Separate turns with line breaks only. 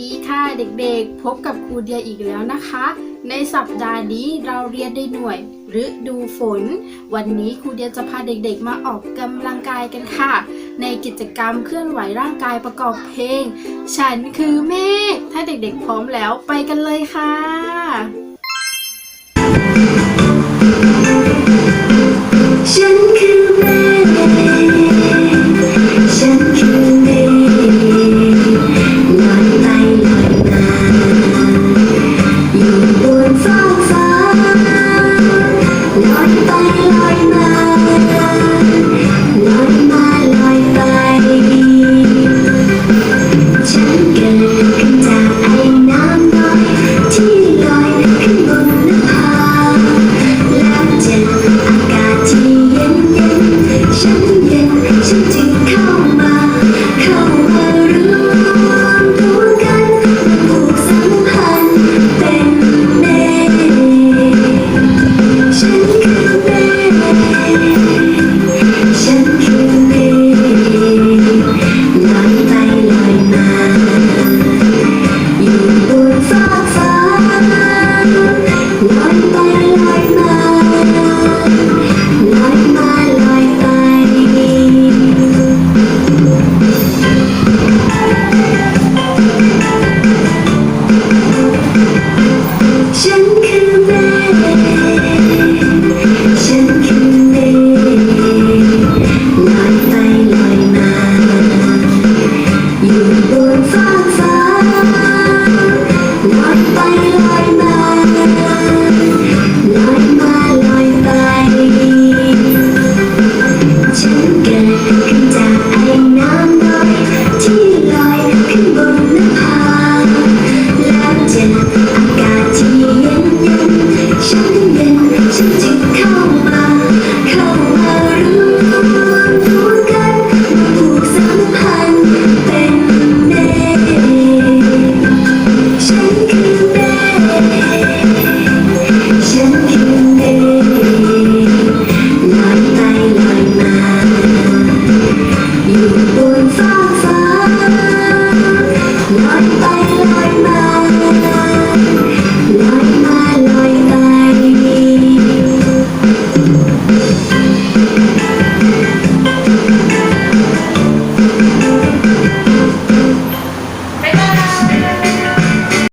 ดีค่ะเด็กๆ พบกับครูเดียอีกแล้วนะคะ ในสัปดาห์นี้เราเรียนในหน่วยฤดูฝน วันนี้ครูเดียจะพาเด็กๆ มาออกกำลังกายกันค่ะ ในกิจกรรมเคลื่อนไหวร่างกายประกอบเพลง ฉันคือเมฆถ้าเด็กๆ พร้อมแล้วไปกันเลยค่ะ
Thank you. Thank you.